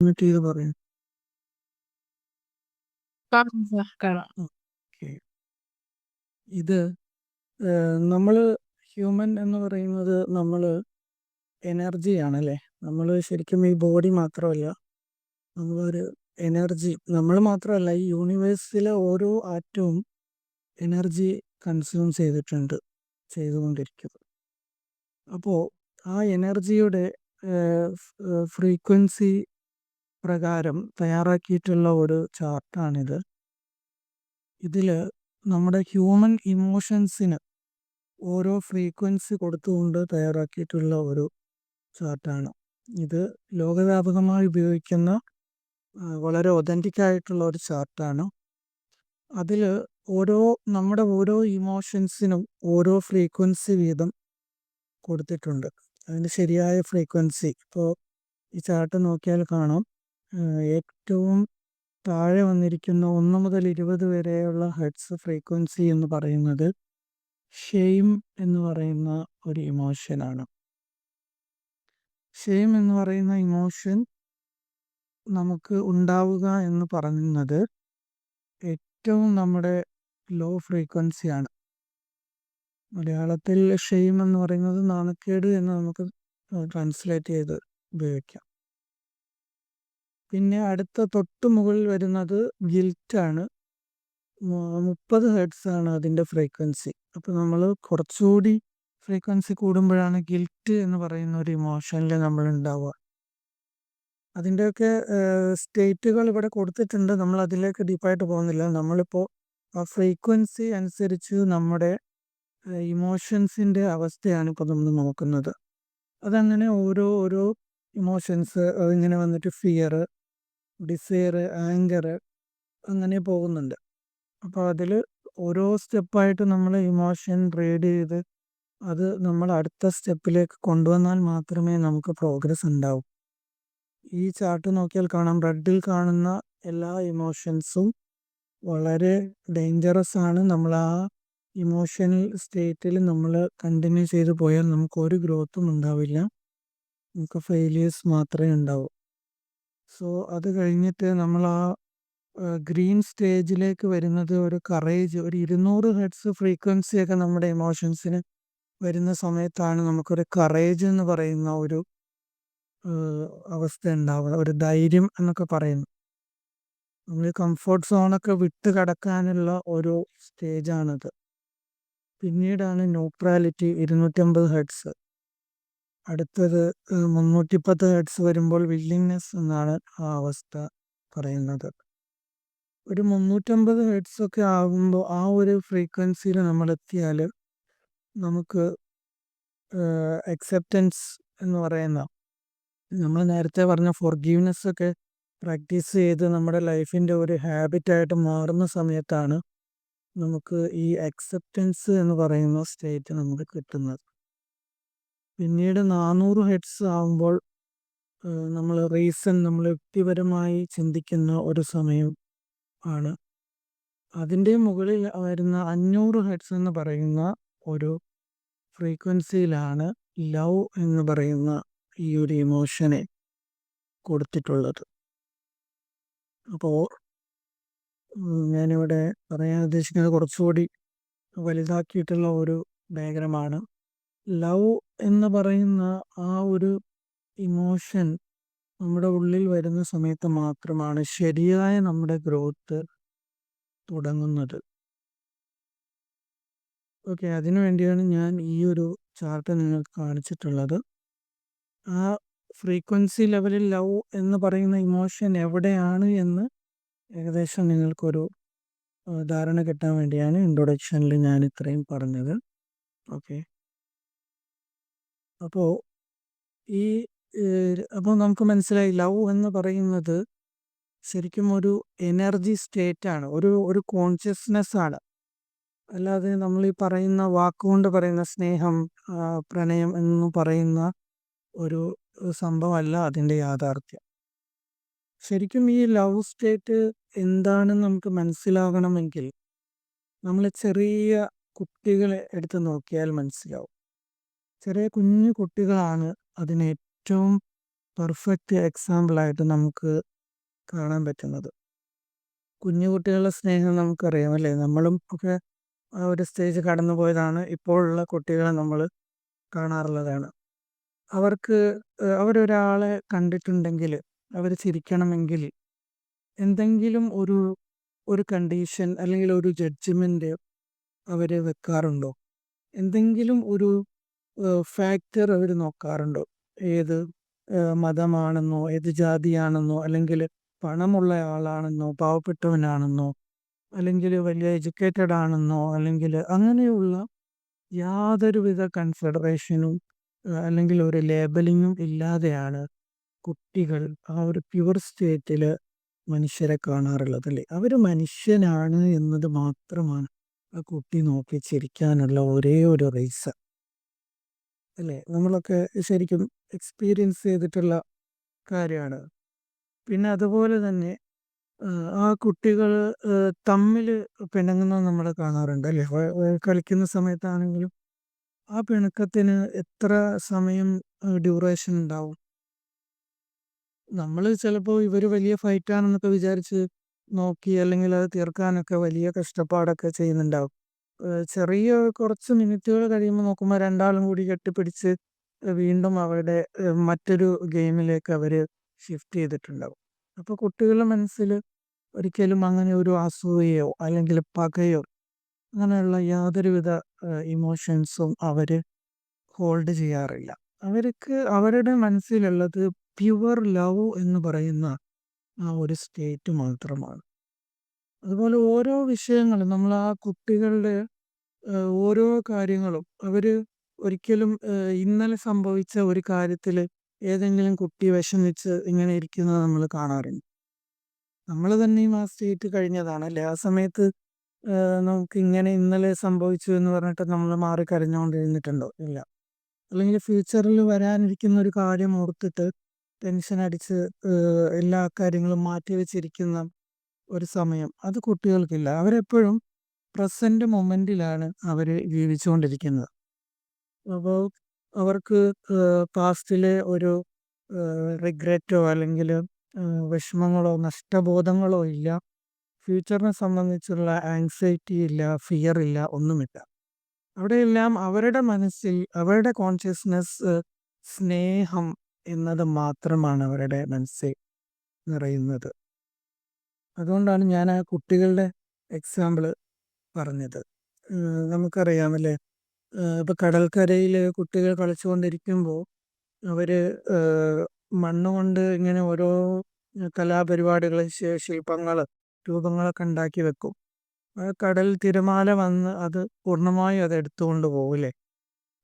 Mute ചെയ്ത് പറയും. Okay. ഇത് നമ്മൾ ഹ്യൂമൻ എന്ന് പറയുന്നത് നമ്മൾ എനർജിയാണ് അല്ലെ നമ്മൾ ശരിക്കും ഈ ബോഡി മാത്രമല്ല നമ്മളൊരു എനർജി. നമ്മൾ മാത്രമല്ല ഈ യൂണിവേഴ്സിലെ ഓരോ ആറ്റവും എനർജി കൺസ്യൂം ചെയ്തിട്ടുണ്ട് ചെയ്തുകൊണ്ടിരിക്കുന്നത്. അപ്പോൾ ആ എനർജിയുടെ ഫ്രീക്വൻസി പ്രകാരം തയ്യാറാക്കിയിട്ടുള്ള ഒരു ചാർട്ടാണിത്. ഇതിൽ നമ്മുടെ ഹ്യൂമൻ ഇമോഷൻസിന് ഓരോ ഫ്രീക്വൻസി കൊടുത്തുകൊണ്ട് തയ്യാറാക്കിയിട്ടുള്ള ഒരു ചാർട്ടാണ്. ഇത് ലോകവ്യാപകമായി ഉപയോഗിക്കുന്ന വളരെ ഒതന്റിക് ആയിട്ടുള്ള ഒരു ചാർട്ടാണ്. അതിൽ ഓരോ നമ്മുടെ ഓരോ ഇമോഷൻസിനും ഓരോ ഫ്രീക്വൻസി വീതം കൊടുത്തിട്ടുണ്ട്. അതിന്റെ ശരിയായ ഫ്രീക്വൻസി ഇപ്പോൾ ഈ ചാർട്ട് നോക്കിയാൽ കാണാം. ഏറ്റവും താഴെ വന്നിരിക്കുന്ന ഒന്ന് മുതൽ ഇരുപത് വരെയുള്ള ഹെഡ്സ് ഫ്രീക്വൻസി എന്ന് പറയുന്നത് ഷെയിം എന്ന് പറയുന്ന ഒരു ഇമോഷനാണ് ഷെയിം എന്ന് പറയുന്ന ഇമോഷൻ നമുക്ക് ഉണ്ടാവുക എന്ന് പറയുന്നത് ഏറ്റവും നമ്മുടെ ലോ ഫ്രീക്വൻസിയാണ് മലയാളത്തിൽ ഷെയിം എന്ന് പറയുന്നത് നാണക്കേട് എന്ന് നമുക്ക് ട്രാൻസ്ലേറ്റ് ചെയ്ത് ഉപയോഗിക്കാം. പിന്നെ അടുത്ത തൊട്ട് മുകളിൽ വരുന്നത് ഗിൽറ്റാണ് മുപ്പത് ഹെഡ്സ് ആണ് അതിന്റെ ഫ്രീക്വൻസി അപ്പോൾ നമ്മൾ കുറച്ചുകൂടി ഫ്രീക്വൻസി കൂടുമ്പോഴാണ് ഗിൽറ്റ് എന്ന് പറയുന്ന ഒരു ഇമോഷനിൽ നമ്മൾ ഉണ്ടാവുക. അതിന്റെയൊക്കെ സ്റ്റേറ്റുകൾ ഇവിടെ കൊടുത്തിട്ടുണ്ട്. നമ്മൾ അതിലേക്ക് ഡീപ്പായിട്ട് പോകുന്നില്ല. നമ്മളിപ്പോൾ ആ ഫ്രീക്വൻസി അനുസരിച്ച് നമ്മുടെ ഇമോഷൻസിന്റെ അവസ്ഥയാണ് ഇപ്പോൾ നമ്മൾ നോക്കുന്നത്. അതങ്ങനെ ഓരോ ഓരോ ഇമോഷൻസ് അതിങ്ങനെ വന്നിട്ട് ഫിയർ ഡിസയർ ആങ്കർ അങ്ങനെ പോകുന്നുണ്ട്. അപ്പോൾ അതിൽ ഓരോ സ്റ്റെപ്പായിട്ട് നമ്മൾ ഇമോഷൻ റീഡ് ചെയ്ത് അത് നമ്മൾ അടുത്ത സ്റ്റെപ്പിലേക്ക് കൊണ്ടുവന്നാൽ മാത്രമേ നമുക്ക് പ്രോഗ്രസ് ഉണ്ടാവൂ. ഈ ചാർട്ട് നോക്കിയാൽ കാണാം. റെഡിൽ കാണുന്ന എല്ലാ ഇമോഷൻസും വളരെ ഡേഞ്ചറസ് ആണ്. നമ്മൾ ആ ഇമോഷണൽ സ്റ്റേറ്റിൽ നമ്മൾ കണ്ടിന്യൂ ചെയ്ത് പോയാൽ നമുക്ക് ഒരു ഗ്രോത്തും ഉണ്ടാവില്ല. നമുക്ക് ഫെയിലിയേഴ്സ് മാത്രമേ ഉണ്ടാവൂ. സോ അത് കഴിഞ്ഞിട്ട് നമ്മൾ ആ ഗ്രീൻ സ്റ്റേജിലേക്ക് വരുന്നത് ഒരു കറേജ് ഒരു ഇരുന്നൂറ് ഹെഡ്സ് ഫ്രീക്വൻസി ഒക്കെ നമ്മുടെ ഇമോഷൻസിന് വരുന്ന സമയത്താണ് നമുക്കൊരു കറേജ് എന്ന് പറയുന്ന ഒരു അവസ്ഥ ഉണ്ടാവുക ഒരു ധൈര്യം എന്നൊക്കെ പറയുന്നു നമ്മൾ കംഫർട്ട് സോണൊക്കെ വിട്ട് കടക്കാനുള്ള ഒരു സ്റ്റേജാണത്. പിന്നീടാണ് ന്യൂട്രാലിറ്റി ഇരുന്നൂറ്റമ്പത് ഹെഡ്സ് അടുത്തത് മുന്നൂറ്റിപ്പത്ത് ഹെഡ്സ് വരുമ്പോൾ വില്ലിങ്നെസ് എന്നാണ് ആ അവസ്ഥ പറയുന്നത്. ഒരു മുന്നൂറ്റമ്പത് ഹെഡ്സ് ഒക്കെ ആകുമ്പോൾ ആ ഒരു ഫ്രീക്വൻസിയിൽ നമ്മൾ എത്തിയാൽ നമുക്ക് അക്സെപ്റ്റൻസ് എന്ന് പറയുന്ന നമ്മൾ നേരത്തെ പറഞ്ഞ ഫോർഗീവ്നെസ് ഒക്കെ പ്രാക്ടീസ് ചെയ്ത് നമ്മുടെ ലൈഫിന്റെ ഒരു ഹാബിറ്റായിട്ട് മാറുന്ന സമയത്താണ് നമുക്ക് ഈ അക്സെപ്റ്റൻസ് എന്ന് പറയുന്ന സ്റ്റേറ്റ് നമുക്ക് കിട്ടുന്നത്. പിന്നീട് നാനൂറ് ഹെഡ്സ് ആവുമ്പോൾ നമ്മൾ റീസൺ നമ്മൾ വ്യക്തിപരമായി ചിന്തിക്കുന്ന ഒരു സമയം ആണ്. അതിന്റെ മുകളിൽ വരുന്ന അഞ്ഞൂറ് ഹെഡ്സ് എന്ന് പറയുന്ന ഒരു ഫ്രീക്വൻസിയിലാണ് ലവ് എന്ന് പറയുന്ന ഈ ഒരു ഇമോഷനെ കൊടുത്തിട്ടുള്ളത്. അപ്പോൾ ഞാനിവിടെ പറയാൻ ഉദ്ദേശിക്കുന്നത് കുറച്ചുകൂടി വലുതാക്കിയിട്ടുള്ള ഒരു ഡയഗ്രമാണ് ലവ് എന്ന് പറയുന്ന ആ ഒരു ഇമോഷൻ നമ്മുടെ ഉള്ളിൽ വരുന്ന സമയത്ത് മാത്രമാണ് ശരിയായ നമ്മുടെ ഗ്രോത്ത് തുടങ്ങുന്നത്. ഓക്കെ അതിനു വേണ്ടിയാണ് ഞാൻ ഈ ഒരു ചാർട്ട് നിങ്ങൾക്ക് കാണിച്ചിട്ടുള്ളത്. ആ ഫ്രീക്വൻസി ലെവലിൽ ലവ് എന്ന് പറയുന്ന ഇമോഷൻ എവിടെയാണ് എന്ന് ഏകദേശം നിങ്ങൾക്കൊരു ധാരണ കിട്ടാൻ വേണ്ടിയാണ് ഇൻട്രൊഡക്ഷനിൽ ഞാൻ ഇത്രയും പറഞ്ഞത്. ഓക്കെ. അപ്പോൾ ഈ അപ്പോൾ നമുക്ക് മനസ്സിലായി ലവ് എന്ന് പറയുന്നത് ശരിക്കും ഒരു എനർജി സ്റ്റേറ്റ് ആണ് ഒരു ഒരു കോൺഷ്യസ്നെസ് ആണ് അല്ലാതെ നമ്മൾ ഈ പറയുന്ന വാക്കുകൊണ്ട് പറയുന്ന സ്നേഹം പ്രണയം എന്ന് പറയുന്ന ഒരു സംഭവമല്ല അതിന്റെ യാഥാർത്ഥ്യം. ശരിക്കും ഈ ലവ് സ്റ്റേറ്റ് എന്താണെന്ന് നമുക്ക് മനസ്സിലാകണമെങ്കിൽ നമ്മൾ ചെറിയ കുട്ടികളെ എടുത്ത് നോക്കിയാൽ മനസ്സിലാവും. ചെറിയ കുഞ്ഞു കുട്ടികളാണ് അതിന് ഏറ്റവും പെർഫെക്റ്റ് എക്സാമ്പിളായിട്ട് നമുക്ക് കാണാൻ പറ്റുന്നത്. കുഞ്ഞു കുട്ടികളുടെ സ്നേഹം നമുക്കറിയാം അല്ലേ? നമ്മളും ഒക്കെ ആ ഒരു സ്റ്റേജ് കടന്നു പോയതാണ്. ഇപ്പോഴുള്ള കുട്ടികളെ നമ്മൾ കാണാറുള്ളതാണ്. അവർക്ക് അവരൊരാളെ കണ്ടിട്ടുണ്ടെങ്കിൽ അവർ ചിരിക്കണമെങ്കിൽ എന്തെങ്കിലും ഒരു ഒരു കണ്ടീഷൻ അല്ലെങ്കിൽ ഒരു ജഡ്ജ്മെന്റ് അവർ വെക്കാറുണ്ടോ? എന്തെങ്കിലും ഒരു ഫാക്ടർ അവർ നോക്കാറുണ്ടോ? ഏത് മതമാണെന്നോ, ഏത് ജാതിയാണെന്നോ, അല്ലെങ്കിൽ പണമുള്ള ആളാണെന്നോ, പാവപ്പെട്ടവനാണെന്നോ, അല്ലെങ്കിൽ വലിയ എഡ്യൂക്കേറ്റഡ് ആണെന്നോ, അല്ലെങ്കിൽ അങ്ങനെയുള്ള യാതൊരുവിധ കൺസിഡറേഷനും അല്ലെങ്കിൽ ഒരു ലേബലിങ്ങും ഇല്ലാതെയാണ് കുട്ടികൾ ആ ഒരു പ്യുവർ സ്റ്റേറ്റിൽ മനുഷ്യരെ കാണാറുള്ളത് അല്ലേ? അവർ മനുഷ്യനാണ് എന്നത് മാത്രമാണ് ആ കുട്ടി നോക്കി ചിരിക്കാനുള്ള ഒരേ ഒരു റീസൺ. അല്ലേ? നമ്മളൊക്കെ ശരിക്കും എക്സ്പീരിയൻസ് ചെയ്തിട്ടുള്ള കാര്യമാണ്. പിന്നെ അതുപോലെ തന്നെ ആ കുട്ടികൾ തമ്മിൽ പിണങ്ങുന്ന നമ്മൾ കാണാറുണ്ട് അല്ലേ? കളിക്കുന്ന സമയത്താണെങ്കിലും ആ പിണക്കത്തിന് എത്ര സമയം ഡ്യൂറേഷൻ ഉണ്ടാവും? നമ്മൾ ചിലപ്പോൾ ഇവർ വലിയ ഫൈറ്റാണെന്നൊക്കെ വിചാരിച്ച് നോക്കി അല്ലെങ്കിൽ അത് തീർക്കാനൊക്കെ വലിയ കഷ്ടപ്പാടൊക്കെ ചെയ്യുന്നുണ്ടാവും. ചെറിയ കുറച്ച് മിനിറ്റുകൾ കഴിയുമ്പോൾ നോക്കുമ്പോൾ രണ്ടാളും കൂടി കെട്ടിപ്പിടിച്ച് വീണ്ടും അവരുടെ മറ്റൊരു ഗെയിമിലേക്ക് അവർ ഷിഫ്റ്റ് ചെയ്തിട്ടുണ്ടാവും. അപ്പോൾ കുട്ടികളുടെ മനസ്സിൽ ഒരിക്കലും അങ്ങനെ ഒരു അസൂയയോ അല്ലെങ്കിൽ പകയോ അങ്ങനെയുള്ള യാതൊരുവിധ ഇമോഷൻസും അവർ ഹോൾഡ് ചെയ്യാറില്ല. അവർക്ക് അവരുടെ മനസ്സിലുള്ളത് പ്യുവർ ലവ് എന്ന് പറയുന്ന ആ ഒരു സ്റ്റേറ്റ് മാത്രമാണ്. അതുപോലെ ഓരോ വിഷയങ്ങളും നമ്മൾ ആ കുട്ടികളുടെ ഓരോ കാര്യങ്ങളും അവർ ഒരിക്കലും ഇന്നലെ സംഭവിച്ച ഒരു കാര്യത്തിൽ ഏതെങ്കിലും കുട്ടി വിഷമിച്ച് ഇങ്ങനെ ഇരിക്കുന്നത് നമ്മൾ കാണാറുണ്ട്. നമ്മൾ തന്നെയും ആ സ്റ്റേറ്റ് കഴിഞ്ഞതാണ് അല്ലേ? ആ സമയത്ത് നമുക്ക് ഇങ്ങനെ ഇന്നലെ സംഭവിച്ചു എന്ന് പറഞ്ഞിട്ട് നമ്മൾ മാറി കരഞ്ഞുകൊണ്ടിരുന്നിട്ടുണ്ടോ? ഇല്ല. അല്ലെങ്കിൽ ഫ്യൂച്ചറിൽ വരാനിരിക്കുന്ന ഒരു കാര്യം ഓർത്തിട്ട് ടെൻഷൻ അടിച്ച് എല്ലാ കാര്യങ്ങളും മാറ്റിവെച്ചിരിക്കുന്ന ഒരു സമയം അത് കുട്ടികൾക്കില്ല. അവരെപ്പോഴും പ്രസന്റ് മൊമെന്റിലാണ് അവർ ജീവിച്ചുകൊണ്ടിരിക്കുന്നത്. അപ്പോൾ അവർക്ക് പാസ്റ്റിലെ ഒരു റിഗ്രറ്റോ അല്ലെങ്കിൽ വിഷമങ്ങളോ നഷ്ടബോധങ്ങളോ ഇല്ല. ഫ്യൂച്ചറിനെ സംബന്ധിച്ചുള്ള ആങ്സൈറ്റി ഇല്ല, ഫിയർ ഇല്ല, ഒന്നുമില്ല. അവിടെയെല്ലാം അവരുടെ മനസ്സിൽ അവരുടെ കോൺഷ്യസ്നെസ് സ്നേഹം എന്നത് മാത്രമാണ് അവരുടെ മനസ്സിൽ നിറയുന്നത്. അതുകൊണ്ടാണ് ഞാൻ ആ കുട്ടികളുടെ എക്സാമ്പിൾ പറഞ്ഞത്. നമുക്കറിയാമല്ലേ നമുക്കറിയാം കടൽക്കരയിൽ കുട്ടികൾ കളിച്ചുകൊണ്ടിരിക്കുമ്പോൾ അവർ മണ്ണുകൊണ്ട് മണ്ണ് കൊണ്ട് ഇങ്ങനെ ഓരോ കലാപരിപാടികൾ ശില്പങ്ങൾ രൂപങ്ങളൊക്കെ ഉണ്ടാക്കി വെക്കും. കടൽ തിരമാല വന്ന് അത് പൂർണമായും അത് എടുത്തുകൊണ്ട് പോകില്ലേ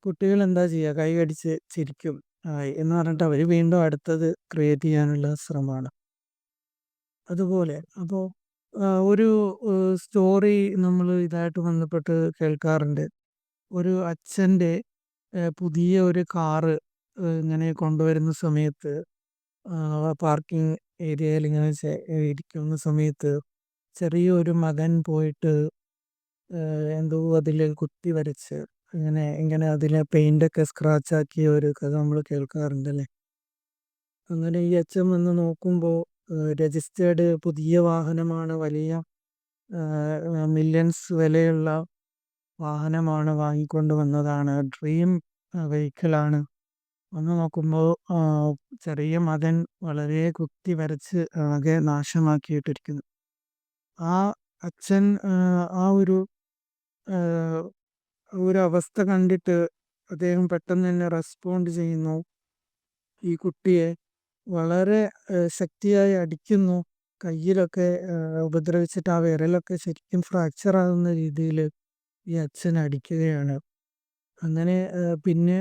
കുട്ടികൾ എന്താ ചെയ്യുക? കൈ കൈയടിച്ച് ചിരിക്കും. എന്ന് പറഞ്ഞിട്ട് അവർ വീണ്ടും അടുത്തത് ക്രിയേറ്റ് ചെയ്യാനുള്ള ശ്രമമാണ്. അതുപോലെ അപ്പോ ഒരു സ്റ്റോറി നമ്മൾ ഇതായിട്ട് ബന്ധപ്പെട്ട് കേൾക്കാറുണ്ട്. ഒരു അച്ഛന്റെ പുതിയ ഒരു കാറ് ഇങ്ങനെ കൊണ്ടുവരുന്ന സമയത്ത് പാർക്കിംഗ് ഏരിയയിൽ ഇങ്ങനെ ഇരിക്കുന്ന സമയത്ത് ചെറിയൊരു മകൻ പോയിട്ട് എന്തോ അതിൽ കുത്തി വരച്ച് ഇങ്ങനെ ഇങ്ങനെ അതിലെ പെയിന്റൊക്കെ സ്ക്രാച്ച് ആക്കിയ ഒരു കഥ നമ്മൾ കേൾക്കാറുണ്ട് അല്ലേ? അങ്ങനെ ഈ അച്ഛൻ വന്ന് നോക്കുമ്പോ ഏഹ് രജിസ്റ്റേർഡ് പുതിയ വാഹനമാണ്. വലിയ മില്യൺസ് വിലയുള്ള വാഹനമാണ്. വാങ്ങിക്കൊണ്ട് വന്നതാണ്. ഡ്രീം വെഹിക്കിളാണ്. വന്ന് നോക്കുമ്പോൾ ചെറിയ മകൻ വളരെ കുത്തി വരച്ച് ആകെ നാശമാക്കിയിട്ടിരിക്കുന്നു. ആ അച്ഛൻ ആ ഒരു ഒരു അവസ്ഥ കണ്ടിട്ട് അദ്ദേഹം പെട്ടെന്ന് തന്നെ റെസ്പോണ്ട് ചെയ്യുന്നു. ഈ കുട്ടിയെ വളരെ ശക്തിയായി അടിക്കുന്നു. കയ്യിലൊക്കെ ഉപദ്രവിച്ചിട്ട് ആ വിരലൊക്കെ ശരിക്കും ഫ്രാക്ചർ ആകുന്ന രീതിയിൽ ഈ അച്ഛൻ അടിക്കുകയാണ്. അങ്ങനെ പിന്നെ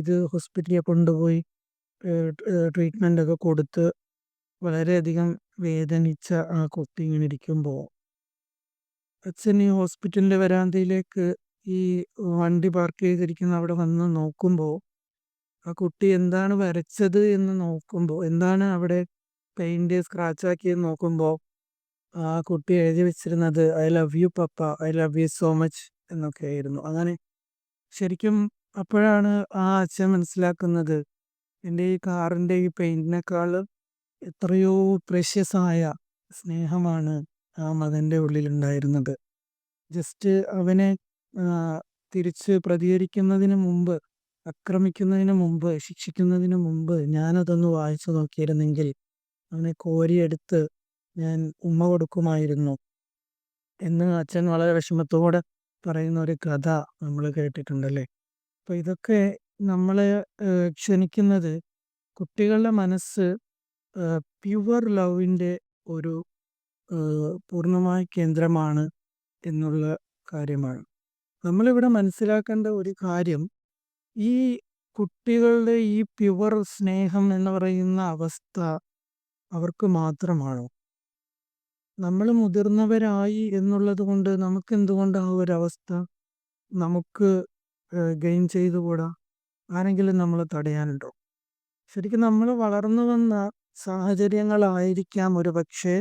ഇത് ഹോസ്പിറ്റലിൽ കൊണ്ടുപോയി ട്രീറ്റ്മെന്റ് ഒക്കെ കൊടുത്ത് വളരെയധികം വേദനിച്ച ആ കുട്ടി ഇങ്ങനെ ഇരിക്കുമ്പോൾ അച്ഛൻ ഈ ഹോസ്പിറ്റലിന്റെ വരാന്തയിലേക്ക് ഈ വണ്ടി പാർക്ക് ചെയ്തിരിക്കുന്ന അവിടെ വന്ന് നോക്കുമ്പോ ആ കുട്ടി എന്താണ് വരച്ചത് എന്ന് നോക്കുമ്പോൾ എന്താണ് അവിടെ പെയിന്റ് സ്ക്രാച്ച് നോക്കുമ്പോൾ ആ കുട്ടി എഴുതി വെച്ചിരുന്നത് I love you papa, I love you so much എന്നൊക്കെ ആയിരുന്നു അങ്ങനെ ശരിക്കും അപ്പോഴാണ് ആ അച്ഛൻ മനസ്സിലാക്കുന്നത് എന്റെ ഈ കാറിന്റെ ഈ പെയിന്റിനേക്കാൾ എത്രയോ പ്രഷ്യസായ സ്നേഹമാണ് ആ മകന്റെ ഉള്ളിലുണ്ടായിരുന്നത്. ജസ്റ്റ് അവനെ തിരിച്ച് പ്രതികരിക്കുന്നതിന് മുമ്പ് ആക്രമിക്കുന്നതിന് മുമ്പ് ശിക്ഷിക്കുന്നതിന് മുമ്പ് ഞാനതൊന്ന് വായിച്ചു നോക്കിയിരുന്നെങ്കിൽ അവനെ കോരിയെടുത്ത് ഞാൻ ഉമ്മ കൊടുക്കുമായിരുന്നു. എന്ന് അച്ഛൻ വളരെ വിഷമത്തോടെ പറയുന്ന ഒരു കഥ നമ്മൾ കേട്ടിട്ടുണ്ടല്ലേ? അപ്പൊ ഇതൊക്കെ നമ്മളെ ക്ഷണിക്കുന്നത് കുട്ടികളുടെ മനസ്സ് പ്യുവർ ലവിന്റെ ഒരു പൂർണമായ കേന്ദ്രമാണ് എന്നുള്ള കാര്യമാണ്. നമ്മളിവിടെ മനസ്സിലാക്കേണ്ട ഒരു കാര്യം ഈ കുട്ടികളുടെ ഈ പ്യുവർ സ്നേഹം എന്ന് പറയുന്ന അവസ്ഥ അവർക്ക് മാത്രമാണോ? നമ്മൾ മുതിർന്നവരായി എന്നുള്ളത് കൊണ്ട് നമുക്ക് എന്തുകൊണ്ട് ആ അവസ്ഥ നമുക്ക് ഗെയിൻ ചെയ്തുകൂടാ? ആരെങ്കിലും നമ്മൾ തടയാനുണ്ടോ? ശരിക്കും നമ്മൾ വളർന്നു വന്ന സാഹചര്യങ്ങളായിരിക്കാം ഒരു പക്ഷേ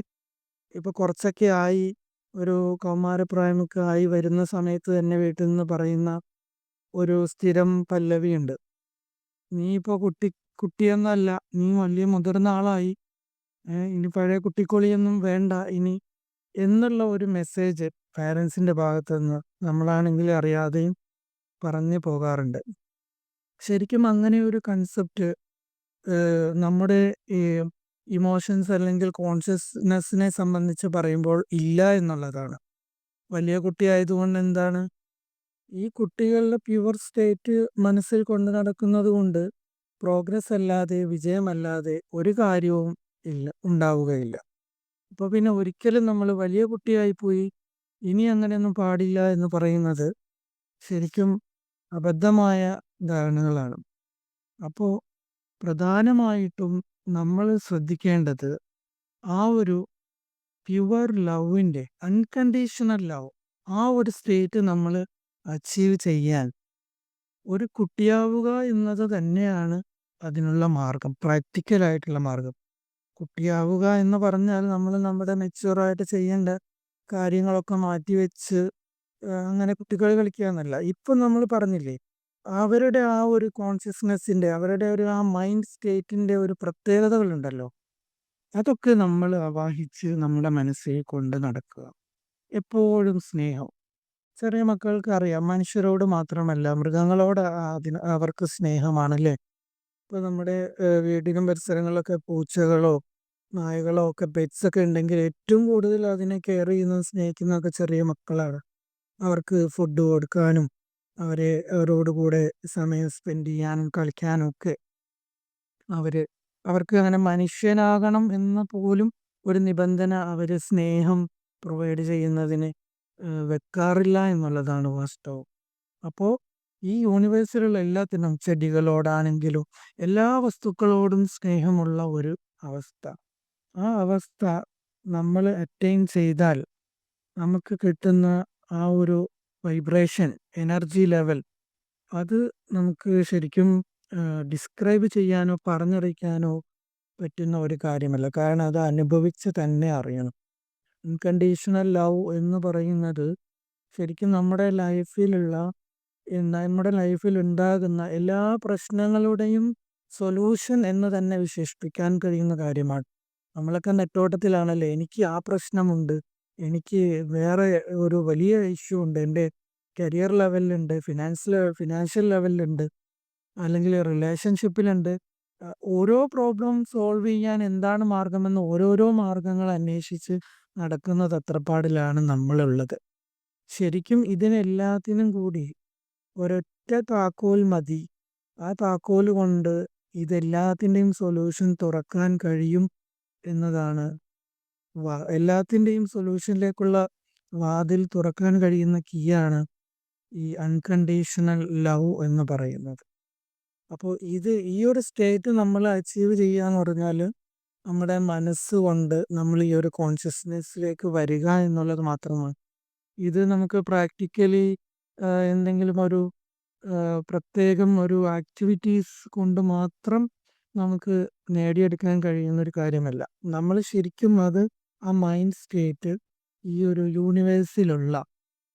ഇപ്പൊ കുറച്ചൊക്കെ ആയി ഒരു കൗമാരപ്രായമൊക്കെ ആയി വരുന്ന സമയത്ത് തന്നെ വീട്ടിൽ നിന്ന് പറയുന്ന ഒരു സ്ഥിരം പല്ലവിയുണ്ട്. നീ ഇപ്പോൾ കുട്ടി കുട്ടിയൊന്നല്ല നീ വലിയ മുതിർന്ന ആളായി. ഇനി പഴയ കുട്ടിക്കൊളിയൊന്നും വേണ്ട ഇനി എന്നുള്ള ഒരു മെസ്സേജ് പാരൻസിന്റെ ഭാഗത്ത് നിന്ന് നമ്മളാണെങ്കിൽ അറിയാതെയും പറഞ്ഞു പോകാറുണ്ട്. ശരിക്കും അങ്ങനെ ഒരു കൺസെപ്റ്റ് നമ്മുടെ ഈ ഇമോഷൻസ് അല്ലെങ്കിൽ കോൺഷ്യസ്നെസ്സിനെ സംബന്ധിച്ച് പറയുമ്പോൾ ഇല്ല എന്നുള്ളതാണ്. വലിയ കുട്ടിയായതുകൊണ്ട് എന്താണ്? ഈ കുട്ടികളുടെ പ്യുവർ സ്റ്റേറ്റ് മനസ്സിൽ കൊണ്ട് നടക്കുന്നത് കൊണ്ട് പ്രോഗ്രസ് അല്ലാതെ വിജയമല്ലാതെ ഒരു കാര്യവും ഇല്ല ഉണ്ടാവുകയില്ല. അപ്പോൾ പിന്നെ ഒരിക്കലും നമ്മൾ വലിയ കുട്ടിയായി പോയി ഇനി അങ്ങനെയൊന്നും പാടില്ല എന്ന് പറയുന്നത് ശരിക്കും അബദ്ധമായ ധാരണകളാണ്. അപ്പോൾ പ്രധാനമായിട്ടും നമ്മൾ ശ്രദ്ധിക്കേണ്ടത് ആ ഒരു പ്യുവർ ലവിന്റെ അൺകണ്ടീഷണൽ ലവ് ആ ഒരു സ്റ്റേറ്റ് നമ്മൾ അച്ചീവ് ചെയ്യാൻ. ഒരു കുട്ടിയാവുക എന്നത് തന്നെയാണ് അതിനുള്ള മാർഗം പ്രാക്ടിക്കലായിട്ടുള്ള മാർഗം. കുട്ടിയാവുക എന്ന് പറഞ്ഞാൽ നമ്മൾ നമ്മുടെ മെച്യൂറായിട്ട് ചെയ്യേണ്ട കാര്യങ്ങളൊക്കെ മാറ്റിവെച്ച് അങ്ങനെ കുട്ടികൾ കളിക്കുക എന്നല്ല. ഇപ്പം നമ്മൾ പറഞ്ഞില്ലേ അവരുടെ ആ ഒരു കോൺഷ്യസ്നെസ്സിന്റെ അവരുടെ ഒരു ആ മൈൻഡ് സ്റ്റേറ്റിന്റെ ഒരു പ്രത്യേകതകളുണ്ടല്ലോ. അതൊക്കെ നമ്മൾ അവാഹിച്ച് നമ്മുടെ മനസ്സിൽ കൊണ്ട് നടക്കുക. എപ്പോഴും സ്നേഹം. ചെറിയ മക്കൾക്ക് അറിയാം. മനുഷ്യരോട് മാത്രമല്ല മൃഗങ്ങളോട് അതിന് അവർക്ക് സ്നേഹമാണല്ലേ? ഇപ്പൊ നമ്മുടെ വീടിനും പരിസരങ്ങളിലൊക്കെ പൂച്ചകളോ നായകളോ ഒക്കെ പെറ്റ്സ് ഒക്കെ ഉണ്ടെങ്കിൽ ഏറ്റവും കൂടുതൽ അതിനെ കെയർ ചെയ്യുന്നതും സ്നേഹിക്കുന്നതൊക്കെ ചെറിയ മക്കളാണ്. അവർക്ക് ഫുഡ് കൊടുക്കാനും അവരെ അവരോട് കൂടെ സമയം സ്പെൻഡ് ചെയ്യാനും കളിക്കാനും ഒക്കെ അവർ അവർക്ക് അങ്ങനെ മനുഷ്യനാകണം എന്ന പോലും ഒരു നിബന്ധന അവർ സ്നേഹം പ്രൊവൈഡ് ചെയ്യുന്നതിന് വെക്കാറില്ല എന്നുള്ളതാണ് വാസ്തവം. അപ്പോൾ ഈ യൂണിവേഴ്സിലുള്ള എല്ലാത്തിനും ചെടികളോടാണെങ്കിലും എല്ലാ വസ്തുക്കളോടും സ്നേഹമുള്ള ഒരു അവസ്ഥ. ആ അവസ്ഥ നമ്മൾ അറ്റൈൻ ചെയ്താൽ നമുക്ക് കിട്ടുന്ന ആ ഒരു വൈബ്രേഷൻ എനർജി ലെവൽ അത് നമുക്ക് ശരിക്കും ഡിസ്ക്രൈബ് ചെയ്യാനോ പറഞ്ഞറിയിക്കാനോ പറ്റുന്ന ഒരു കാര്യമല്ല. കാരണം അത് അനുഭവിച്ച് തന്നെ അറിയണം. അൺകണ്ടീഷണൽ ലവ് എന്ന് പറയുന്നത് ശരിക്കും നമ്മുടെ ലൈഫിലുള്ള നമ്മുടെ ലൈഫിൽ ഉണ്ടാകുന്ന എല്ലാ പ്രശ്നങ്ങളുടെയും സൊല്യൂഷൻ എന്ന് തന്നെ വിശേഷിപ്പിക്കാൻ കഴിയുന്ന കാര്യമാണ്. നമ്മളൊക്കെ നെറ്റോട്ടത്തിലാണല്ലേ എനിക്ക് ആ പ്രശ്നമുണ്ട്. എനിക്ക് വേറെ ഒരു വലിയ ഇഷ്യൂ ഉണ്ട്. എന്റെ കരിയർ ലെവലിലുണ്ട് ഫിനാൻസ് ഫിനാൻഷ്യൽ ലെവലിലുണ്ട് അല്ലെങ്കിൽ റിലേഷൻഷിപ്പിലുണ്ട് ഓരോ പ്രോബ്ലം സോൾവ് ചെയ്യാൻ എന്താണ് മാർഗമെന്ന് ഓരോരോ മാർഗങ്ങൾ അന്വേഷിച്ച് നടക്കുന്ന തത്രപ്പാടിലാണ് നമ്മളുള്ളത്. ശരിക്കും ഇതിനെല്ലാത്തിനും കൂടി ഒരൊറ്റ താക്കോൽ മതി. ആ താക്കോൽ കൊണ്ട് ഇതെല്ലാത്തിന്റെയും സൊല്യൂഷൻ തുറക്കാൻ കഴിയും എന്നതാണ് എല്ലാത്തിന്റെയും സൊല്യൂഷനിലേക്കുള്ള വാതിൽ തുറക്കാൻ കഴിയുന്ന കീയാണ് ഈ അൺകണ്ടീഷണൽ ലവ് എന്ന് പറയുന്നത്. അപ്പോൾ ഇത് ഈ ഒരു സ്റ്റേറ്റ് നമ്മൾ അച്ചീവ് ചെയ്യുക എന്ന് പറഞ്ഞാൽ നമ്മുടെ മനസ്സുകൊണ്ട് നമ്മൾ ഈ ഒരു കോൺഷ്യസ്നെസ്സിലേക്ക് വരിക എന്നുള്ളത് മാത്രമാണ്. ഇത് നമുക്ക് പ്രാക്ടിക്കലി എന്തെങ്കിലും ഒരു പ്രത്യേകം ഒരു ആക്ടിവിറ്റീസ് കൊണ്ട് മാത്രം നമുക്ക് നേടിയെടുക്കാൻ കഴിയുന്ന ഒരു കാര്യമല്ല. നമ്മൾ ശരിക്കും അത് ആ മൈൻഡ് സ്റ്റേറ്റ് ഈ ഒരു യൂണിവേഴ്സിലുള്ള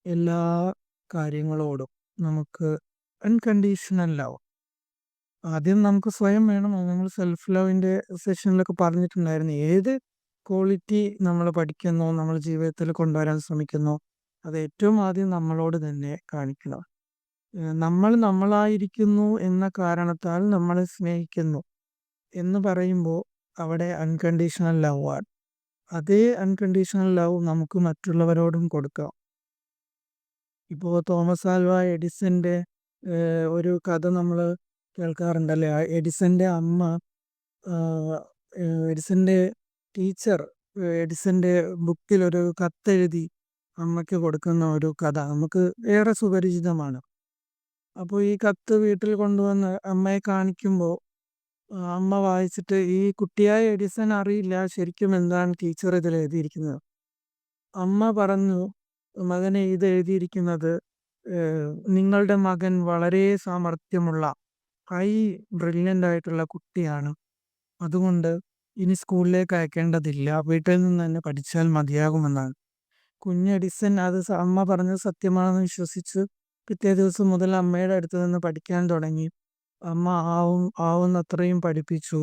എല്ലാ കാര്യങ്ങളോടും നമുക്ക് അൺകണ്ടീഷണൽ ലവ് ആദ്യം നമുക്ക് സ്വയം വേണം. അത് നമ്മൾ സെൽഫ് ലവിന്റെ സെഷനിലൊക്കെ പറഞ്ഞിട്ടുണ്ടായിരുന്നു. ഏത് ക്വാളിറ്റി നമ്മൾ പഠിക്കുന്നോ, നമ്മൾ ജീവിതത്തിൽ കൊണ്ടുവരാൻ ശ്രമിക്കുന്നോ, അത് ഏറ്റവും ആദ്യം നമ്മളോട് തന്നെ കാണിക്കണം. നമ്മൾ നമ്മളായിരിക്കുന്നു എന്ന കാരണത്താൽ നമ്മളെ സ്നേഹിക്കുന്നു എന്ന് പറയുമ്പോൾ അവിടെ അൺകണ്ടീഷണൽ ലവ് ആണ്. അതേ അൺകണ്ടീഷണൽ ലവ് നമുക്ക് മറ്റുള്ളവരോടും കൊടുക്കാം. ഇപ്പോൾ തോമസ് ആൽവാ എഡിസന്റെ ഒരു കഥ നമ്മൾ കേൾക്കാറുണ്ടല്ലേ. ആ എഡിസന്റെ അമ്മ ആഹ് ഏഹ് എഡിസന്റെ ടീച്ചർ എഡിസന്റെ ബുക്കിൽ ഒരു കത്തെഴുതി അമ്മയ്ക്ക് കൊടുക്കുന്ന ഒരു കഥ നമുക്ക് ഏറെ സുപരിചിതമാണ്. അപ്പോൾ ഈ കത്ത് വീട്ടിൽ കൊണ്ടുവന്ന് അമ്മയെ കാണിക്കുമ്പോൾ അമ്മ വായിച്ചിട്ട് ഈ കുട്ടിയായ എഡിസൺ അറിയില്ല ശരിക്കും എന്താണ് ടീച്ചർ ഇതിൽ എഴുതിയിരിക്കുന്നത്. അമ്മ പറഞ്ഞു, "മകനെ ഇത് എഴുതിയിരിക്കുന്നത് ഏഹ് നിങ്ങളുടെ മകൻ വളരെ സാമർത്ഥ്യമുള്ള ഹൈ ബ്രില്യന്റ് ആയിട്ടുള്ള കുട്ടിയാണ്. അതുകൊണ്ട് ഇനി സ്കൂളിലേക്ക് അയക്കേണ്ടതില്ല. വീട്ടിൽ നിന്ന് തന്നെ പഠിച്ചാൽ മതിയാകുമെന്നാണ്." കുഞ്ഞ് എഡിസൺ അത് അമ്മ പറഞ്ഞത് സത്യമാണെന്ന് വിശ്വസിച്ച് പിറ്റേ ദിവസം മുതൽ അമ്മയുടെ അടുത്ത് നിന്ന് പഠിക്കാൻ തുടങ്ങി. അമ്മ ആവും ആവുന്നത്രയും പഠിപ്പിച്ചു.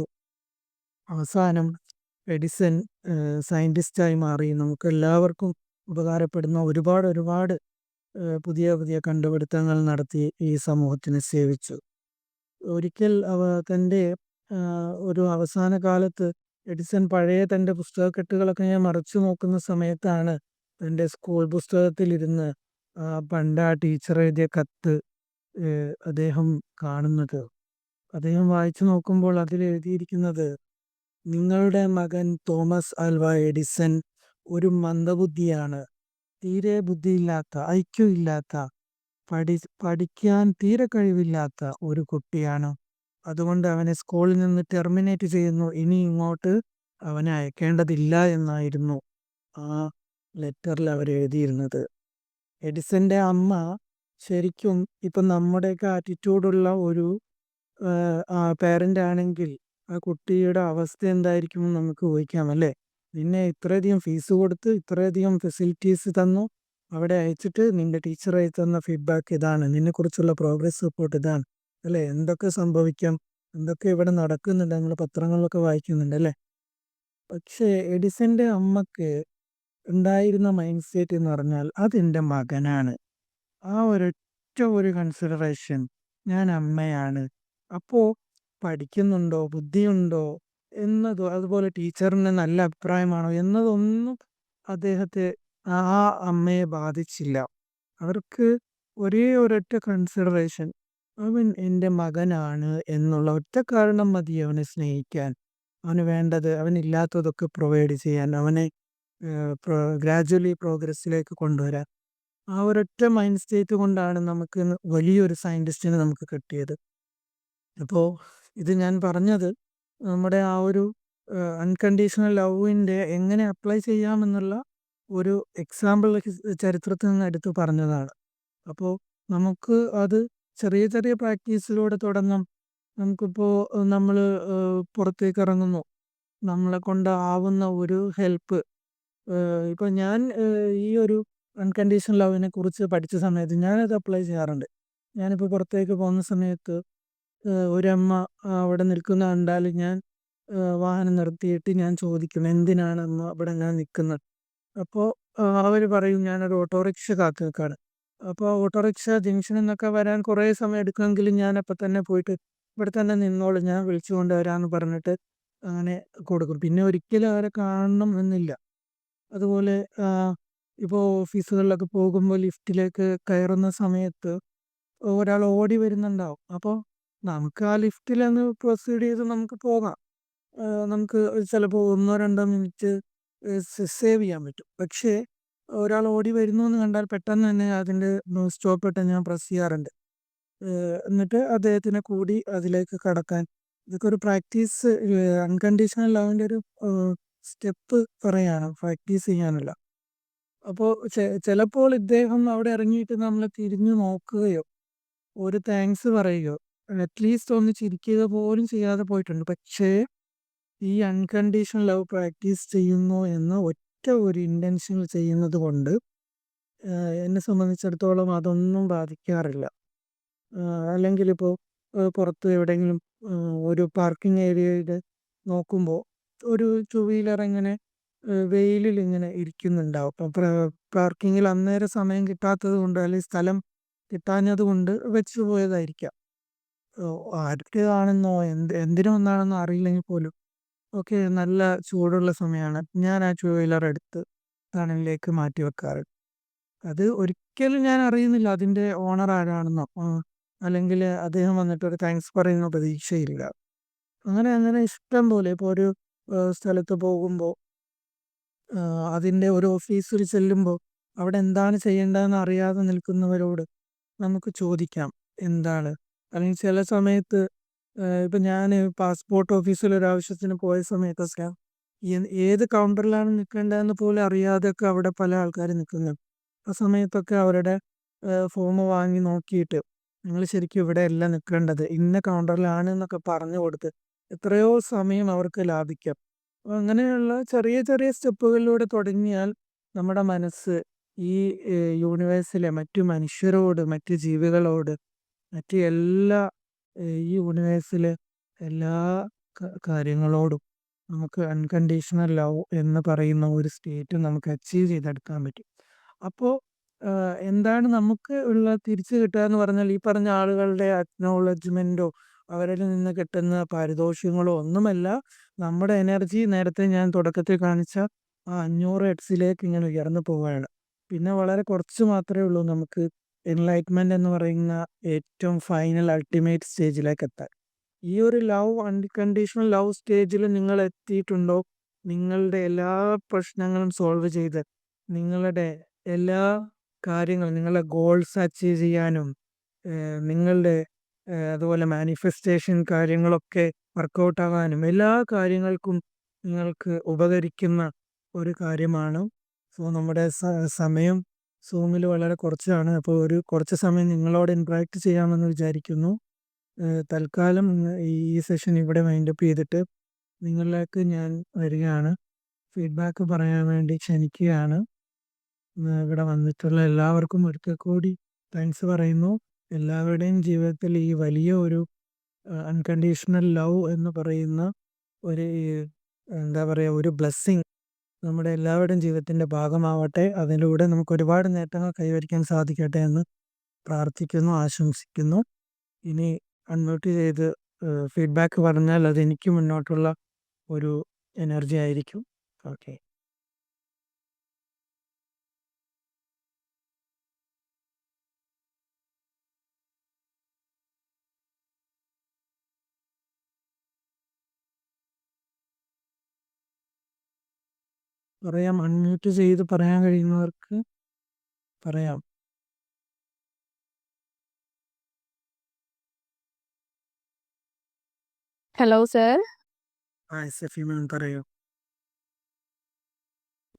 അവസാനം എഡിസൺ ഏഹ് സയന്റിസ്റ്റായി മാറി. നമുക്കെല്ലാവർക്കും ഉപകാരപ്പെടുന്ന ഒരുപാട് ഒരുപാട് ഏഹ് പുതിയ പുതിയ കണ്ടുപിടുത്തങ്ങൾ നടത്തി ഈ സമൂഹത്തിനെ സേവിച്ചു. ഒരിക്കൽ അവ തന്റെ ഒരു അവസാന കാലത്ത് എഡിസൺ പഴയ തന്റെ പുസ്തകക്കെട്ടുകളൊക്കെ ഞാൻ മറച്ചു നോക്കുന്ന സമയത്താണ് തന്റെ സ്കൂൾ പുസ്തകത്തിലിരുന്ന് പണ്ട് ആ ടീച്ചർ എഴുതിയ കത്ത് അദ്ദേഹം കാണുന്നത്. അദ്ദേഹം വായിച്ചു നോക്കുമ്പോൾ അതിൽ എഴുതിയിരിക്കുന്നത് നിങ്ങളുടെ മകൻ തോമസ് ആൽവാ എഡിസൺ ഒരു മന്ദബുദ്ധിയാണ്. തീരെ ബുദ്ധിയില്ലാത്ത, ഐക്യു ഇല്ലാത്ത, പഠി പഠിക്കാൻ തീരെ കഴിവില്ലാത്ത ഒരു കുട്ടിയാണ്. അതുകൊണ്ട് അവനെ സ്കൂളിൽ നിന്ന് ടെർമിനേറ്റ് ചെയ്യുന്നു. ഇനി ഇങ്ങോട്ട് അവനെ അയക്കേണ്ടതില്ല എന്നായിരുന്നു ആ ലെറ്ററിൽ അവർ എഴുതിയിരുന്നത്. എഡിസന്റെ അമ്മ ശരിക്കും ഇപ്പം നമ്മുടെയൊക്കെ ആറ്റിറ്റ്യൂഡുള്ള ഒരു പേരന്റ് ആണെങ്കിൽ ആ കുട്ടിയുടെ അവസ്ഥ എന്തായിരിക്കുമെന്ന് നമുക്ക് ഊഹിക്കാം അല്ലേ. നിന്നെ ഇത്രയധികം ഫീസ് കൊടുത്ത് ഇത്രയധികം ഫെസിലിറ്റീസ് തന്നു. അവിടെ അയച്ചിട്ട് നിന്റെ ടീച്ചർ തന്ന ഫീഡ്ബാക്ക് ഇതാണ്. നിന്നെക്കുറിച്ചുള്ള പ്രോഗ്രസ് റിപ്പോർട്ട് ഇതാണ്. അല്ലേ. എന്തൊക്കെ സംഭവിക്കാം, എന്തൊക്കെ ഇവിടെ നടക്കുന്നുണ്ട് നമ്മൾ പത്രങ്ങളിലൊക്കെ വായിക്കുന്നുണ്ട് അല്ലേ. പക്ഷേ എഡിസന്റെ അമ്മയ്ക്ക് ഉണ്ടായിരുന്ന മൈൻഡ് സെറ്റ് എന്ന് പറഞ്ഞാൽ അതെന്റെ മകനാണ്. ആ ഒരൊറ്റ ഒരു കൺസിഡറേഷൻ ഞാൻ അമ്മയാണ്. അപ്പോ പഠിക്കുന്നുണ്ടോ, ബുദ്ധിയുണ്ടോ എന്നതോ അതുപോലെ ടീച്ചറിന് നല്ല അഭിപ്രായമാണോ എന്നതൊന്നും അദ്ദേഹത്തെ ആ അമ്മയെ ബാധിച്ചില്ല. അവർക്ക് ഒരേ ഒരൊറ്റ കൺസിഡറേഷൻ അവൻ എന്റെ മകനാണ് എന്നുള്ള ഒറ്റ കാരണം മതി അവനെ സ്നേഹിക്കാൻ. അവന് വേണ്ടത് അവനില്ലാത്തതൊക്കെ പ്രൊവൈഡ് ചെയ്യാൻ, അവനെ ഗ്രാജ്വലി പ്രോഗ്രസ്സിലേക്ക് കൊണ്ടുവരാൻ. ആ ഒരൊറ്റ മൈൻഡ് സ്റ്റേറ്റ് കൊണ്ടാണ് നമുക്ക് വലിയൊരു സയന്റിസ്റ്റിനെ നമുക്ക് കിട്ടിയത്. അപ്പോ ഇത് ഞാൻ പറഞ്ഞത് നമ്മുടെ ആ ഒരു അൺകണ്ടീഷണൽ ലവിന്റെ എങ്ങനെ അപ്ലൈ ചെയ്യാമെന്നുള്ള ഒരു എക്സാമ്പിൾ ചരിത്രത്തിൽ നിന്ന് എടുത്ത് പറഞ്ഞതാണ്. അപ്പോൾ നമുക്ക് അത് ചെറിയ ചെറിയ പ്രാക്ടീസിലൂടെ തുടങ്ങാം. നമുക്കിപ്പോൾ നമ്മൾ പുറത്തേക്ക് ഇറങ്ങുന്നു. നമ്മളെ കൊണ്ടാവുന്ന ഒരു ഹെൽപ്പ് ഇപ്പോൾ ഞാൻ ഈ ഒരു അൺകണ്ടീഷണൽ ലവിനെ കുറിച്ച് പഠിച്ച സമയത്ത് ഞാനത് അപ്ലൈ ചെയ്യാറുണ്ട്. ഞാനിപ്പോൾ പുറത്തേക്ക് പോകുന്ന സമയത്ത് ഒരമ്മ അവിടെ നിൽക്കുന്ന കണ്ടാൽ ഞാൻ വാഹനം നിർത്തിയിട്ട് ഞാൻ ചോദിക്കും എന്തിനാണ് അമ്മ ഇവിടെ ഇങ്ങനെ നിക്കുന്നത്. അപ്പോ അവർ പറയും ഞാനൊരു ഓട്ടോറിക്ഷ കാത്ത് നിൽക്കാണ്. അപ്പോൾ ഓട്ടോറിക്ഷ ജംഗ്ഷനിൽ നിന്നൊക്കെ വരാൻ കുറേ സമയം എടുക്കുമെങ്കിലും ഞാൻ അപ്പം തന്നെ പോയിട്ട് ഇവിടെ തന്നെ നിന്നോളൂ ഞാൻ വിളിച്ചു കൊണ്ടുവരാമെന്ന് പറഞ്ഞിട്ട് അങ്ങനെ കൊടുക്കും. പിന്നെ ഒരിക്കലും അവരെ കാണണം എന്നില്ല. അതുപോലെ ഇപ്പോൾ ഇപ്പോ ഓഫീസുകളിലൊക്കെ പോകുമ്പോൾ ലിഫ്റ്റിലേക്ക് കയറുന്ന സമയത്ത് ഒരാൾ ഓടി വരുന്നുണ്ടാവും. അപ്പോൾ നമുക്ക് ആ ലിഫ്റ്റിലൊന്ന് പ്രൊസീഡ് ചെയ്ത് നമുക്ക് പോകാം. നമുക്ക് ചിലപ്പോൾ ഒന്നോ രണ്ടോ മിനിറ്റ് സേവ് ചെയ്യാൻ പറ്റും. പക്ഷേ ഒരാൾ ഓടി വരുന്നു എന്ന് കണ്ടാൽ പെട്ടെന്ന് തന്നെ അതിന്റെ സ്റ്റോപ്പ് ബട്ടൺ ഞാൻ പ്രസ് ചെയ്യാറുണ്ട്. എന്നിട്ട് അദ്ദേഹത്തിനെ കൂടി അതിലേക്ക് കടക്കാൻ ഇതൊക്കെ ഒരു പ്രാക്ടീസ് അൺകണ്ടീഷണൽ ലവിന്റെ ഒരു സ്റ്റെപ്പ് പറയാണ് പ്രാക്ടീസ് ചെയ്യാനുള്ള. അപ്പോൾ ചിലപ്പോൾ ഇദ്ദേഹം അവിടെ ഇറങ്ങിയിട്ട് നമ്മളെ തിരിഞ്ഞു നോക്കുകയോ ഒരു താങ്ക്സ് പറയുകയോ അറ്റ്ലീസ്റ്റ് ഒന്ന് ചിരിക്കുക പോലും ചെയ്യാതെ പോയിട്ടുണ്ട്. പക്ഷേ ഈ അൺകണ്ടീഷണൽ ലവ് പ്രാക്ടീസ് ചെയ്യുന്നു എന്ന ഒറ്റ ഒരു ഇന്റൻഷനിൽ ചെയ്യുന്നത് കൊണ്ട് എന്നെ സംബന്ധിച്ചിടത്തോളം അതൊന്നും ബാധിക്കാറില്ല. അല്ലെങ്കിൽ ഇപ്പോൾ പുറത്ത് എവിടെയെങ്കിലും ഒരു പാർക്കിംഗ് ഏരിയയിൽ നോക്കുമ്പോൾ ഒരു ടു വീലർ ഇങ്ങനെ വെയിലിൽ ഇങ്ങനെ ഇരിക്കുന്നുണ്ടാവും പാർക്കിങ്ങിൽ അന്നേരം സമയം കിട്ടാത്തത് കൊണ്ട് അല്ലെങ്കിൽ സ്ഥലം കിട്ടാഞ്ഞത് കൊണ്ട് വെച്ച് പോയതായിരിക്കാം ആരുടേതാണെന്നോ എന്ത് എന്തിനു അറിയില്ലെങ്കിൽ പോലും ഓക്കെ നല്ല ചൂടുള്ള സമയമാണ് ഞാൻ ആ ടു വീലർ എടുത്ത് തണലിലേക്ക് മാറ്റി വെക്കാറ്. അത് ഒരിക്കലും ഞാൻ അറിയുന്നില്ല അതിന്റെ ഓണർ ആരാണെന്നോ. അല്ലെങ്കിൽ അദ്ദേഹം വന്നിട്ട് ഒരു താങ്ക്സ് പറയുന്ന പ്രതീക്ഷയില്ല. അങ്ങനെ അങ്ങനെ ഇഷ്ടം പോലെ ഇപ്പോൾ ഒരു സ്ഥലത്ത് പോകുമ്പോൾ അതിന്റെ ഒരു ഓഫീസിൽ ചെല്ലുമ്പോൾ അവിടെ എന്താണ് ചെയ്യേണ്ടതെന്ന് അറിയാതെ നിൽക്കുന്നവരോട് നമുക്ക് ചോദിക്കാം എന്താണ്. അല്ലെങ്കിൽ ചില സമയത്ത് ഇപ്പം ഞാൻ പാസ്പോർട്ട് ഓഫീസിൽ ഒരു ആവശ്യത്തിന് പോയ സമയത്തൊക്കെ ഏത് കൗണ്ടറിലാണ് നിൽക്കേണ്ടതെന്ന് പോലും അറിയാതെയൊക്കെ അവിടെ പല ആൾക്കാർ നിൽക്കുന്നു ആ സമയത്തൊക്കെ അവരുടെ ഫോം വാങ്ങി നോക്കിയിട്ട് നിങ്ങൾ ശരിക്കും ഇവിടെ അല്ല നിൽക്കേണ്ടത് ഇന്ന കൗണ്ടറിലാണ് എന്നൊക്കെ പറഞ്ഞു കൊടുത്ത് എത്രയോ സമയം അവർക്ക് ലാഭിക്കാം. അപ്പം അങ്ങനെയുള്ള ചെറിയ ചെറിയ സ്റ്റെപ്പുകളിലൂടെ തുടങ്ങിയാൽ നമ്മുടെ മനസ്സ് ഈ യൂണിവേഴ്സിലെ മറ്റു മനുഷ്യരോട് മറ്റു ജീവികളോട് മറ്റ് എല്ലാ ഈ യൂണിവേഴ്സിലെ എല്ലാ കാര്യങ്ങളോടും നമുക്ക് അൺകണ്ടീഷണൽ ലവ് എന്ന് പറയുന്ന ഒരു സ്റ്റേറ്റ് നമുക്ക് അച്ചീവ് ചെയ്തെടുക്കാൻ പറ്റും. അപ്പോൾ എന്താണ് നമുക്ക് ഉള്ള തിരിച്ചു കിട്ടുക എന്ന് പറഞ്ഞാൽ ഈ പറഞ്ഞ ആളുകളുടെ അക്നോളജ്മെന്റോ അവരിൽ നിന്ന് കിട്ടുന്ന പാരിതോഷികങ്ങളോ ഒന്നുമല്ല. നമ്മുടെ എനർജി നേരത്തെ ഞാൻ തുടക്കത്തിൽ കാണിച്ച ആ അഞ്ഞൂറ് എഡ്സിലേക്ക് ഇങ്ങനെ ഉയർന്നു പോവുകയാണ്. പിന്നെ വളരെ കുറച്ച് മാത്രമേ ഉള്ളൂ നമുക്ക് എൻലൈറ്റ്മെന്റ് എന്ന് പറയുന്ന ഏറ്റവും ഫൈനൽ അൾട്ടിമേറ്റ് സ്റ്റേജിലേക്ക് എത്താൻ. ഈ ഒരു ലവ് അൺകണ്ടീഷണൽ ലവ് സ്റ്റേജിൽ നിങ്ങൾ എത്തിയിട്ടുണ്ടോ? നിങ്ങളുടെ എല്ലാ പ്രശ്നങ്ങളും സോൾവ് ചെയ്ത് നിങ്ങളുടെ എല്ലാ കാര്യങ്ങളും നിങ്ങളുടെ ഗോൾസ് അച്ചീവ് ചെയ്യാനും നിങ്ങളുടെ അതുപോലെ മാനിഫെസ്റ്റേഷൻ കാര്യങ്ങളൊക്കെ വർക്കൗട്ട് ആകാനും എല്ലാ കാര്യങ്ങൾക്കും നിങ്ങൾക്ക് ഉപകരിക്കുന്ന ഒരു കാര്യമാണ്. സോ നമ്മുടെ സമയം സൂമിൽ വളരെ കുറച്ചാണ്. അപ്പോൾ ഒരു കുറച്ച് സമയം നിങ്ങളോട് ഇൻട്രാക്ട് ചെയ്യാമെന്ന് വിചാരിക്കുന്നു. തൽക്കാലം ഈ സെഷൻ ഇവിടെ വൈൻഡപ്പ് ചെയ്തിട്ട് നിങ്ങളിലേക്ക് ഞാൻ വരികയാണ്. ഫീഡ്ബാക്ക് പറയാൻ വേണ്ടി ക്ഷണിക്കുകയാണ്. ഇവിടെ വന്നിട്ടുള്ള എല്ലാവർക്കും ഒരിക്കൽ കൂടി താങ്ക്സ് പറയുന്നു. എല്ലാവരുടെയും ജീവിതത്തിൽ ഈ വലിയ ഒരു അൺകണ്ടീഷണൽ ലവ് എന്ന് പറയുന്ന ഒരു എന്താ പറയുക ഒരു ബ്ലെസ്സിങ് നമ്മുടെ എല്ലാവരുടെയും ജീവിതത്തിന്റെ ഭാഗമാവട്ടെ അതിലൂടെ നമുക്ക് ഒരുപാട് നേട്ടങ്ങൾ കൈവരിക്കാൻ സാധിക്കട്ടെ എന്ന് പ്രാർത്ഥിക്കുന്നു ആശംസിക്കുന്നു. ഇനി അൺമ്യൂട്ട് ചെയ്ത് ഫീഡ്ബാക്ക് പറഞ്ഞാൽ അത് എനിക്ക് മുന്നോട്ടുള്ള ഒരു എനർജി ആയിരിക്കും. ഓക്കെ. പറയാം. അൺമ്യൂട്ട് ചെയ്ത് പറയാൻ കഴിയുന്നവർക്ക് പറയാം. Hello sir hi Safi ma'am പറയൂ.